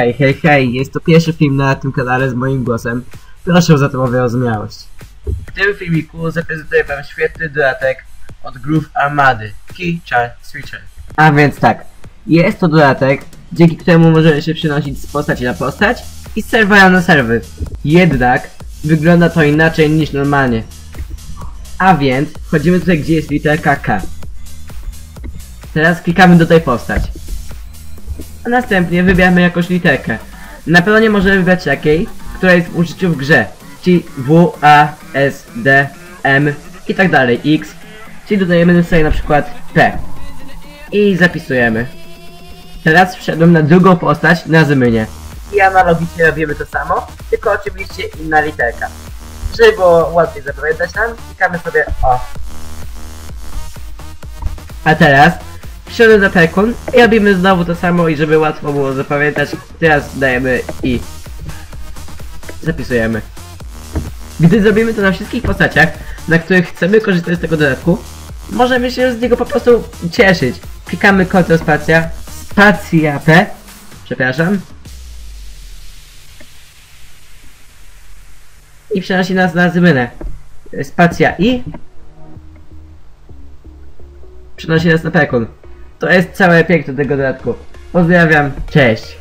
Hej, hej, hej, jest to pierwszy film na tym kanale z moim głosem. Proszę o za to wyrozumiałość. W tym filmiku zaprezentuję wam świetny dodatek od Groove Armady, Key Char Switcher. A więc tak, jest to dodatek, dzięki któremu możemy się przenosić z postaci na postać i z serwera na serwer. Jednak wygląda to inaczej niż normalnie. A więc wchodzimy tutaj, gdzie jest literka K. Teraz klikamy do tej postać. A następnie wybieramy jakąś literkę. Na peronie możemy wybrać jakiej, która jest w użyciu w grze. Czyli W, A, S, D, M i tak dalej, X. Czyli dodajemy sobie na przykład P. I zapisujemy. Teraz wszedłem na drugą postać na Zmynie. I analogicznie robimy to samo, tylko oczywiście inna literka. Żeby było łatwiej zapamiętać nam, klikamy sobie O. A teraz Wszedłem na Pekun i robimy znowu to samo i żeby łatwo było zapamiętać, teraz dajemy i zapisujemy. Gdy zrobimy to na wszystkich postaciach, na których chcemy korzystać z tego dodatku, możemy się z niego po prostu cieszyć. Klikamy Ctrl spacja, spacja P, przepraszam. I przenosi nas na Zmynę. Spacja I. Przenosi nas na Pekun. To jest całe piękno tego dodatku. Pozdrawiam, cześć.